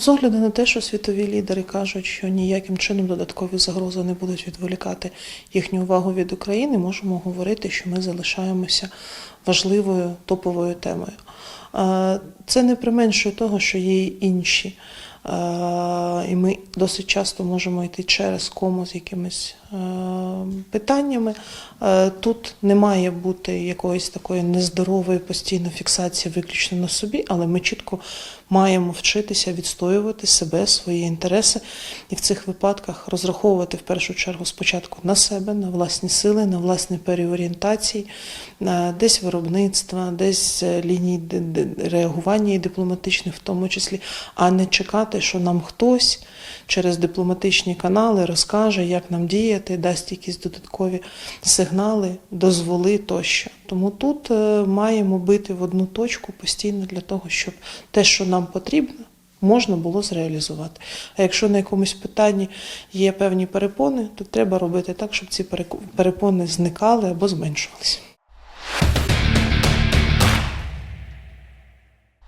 З огляду на те, що світові лідери кажуть, що ніяким чином додаткові загрози не будуть відволікати їхню увагу від України, можемо говорити, що ми залишаємося важливою топовою темою. Це не применшує того, що є й інші. І ми досить часто можемо йти через кому з якимись питаннями. Е, Тут не має бути якоїсь такої нездорової постійної фіксації виключно на собі, але ми чітко маємо вчитися відстоювати себе, свої інтереси, і в цих випадках розраховувати в першу чергу спочатку на себе, на власні сили, на власні переорієнтації, десь виробництва, десь е, д- реагування і дипломатичних, в тому числі, а не чекати, що нам хтось через дипломатичні канали розкаже, як нам діяти, дасть якісь додаткові сигнали, дозволи тощо. Тому тут е, маємо бити в одну точку постійно для того, щоб те, що нам потрібно, можна було зреалізувати. А якщо на якомусь питанні є певні перепони, то треба робити так, щоб ці перепони зникали або зменшувалися.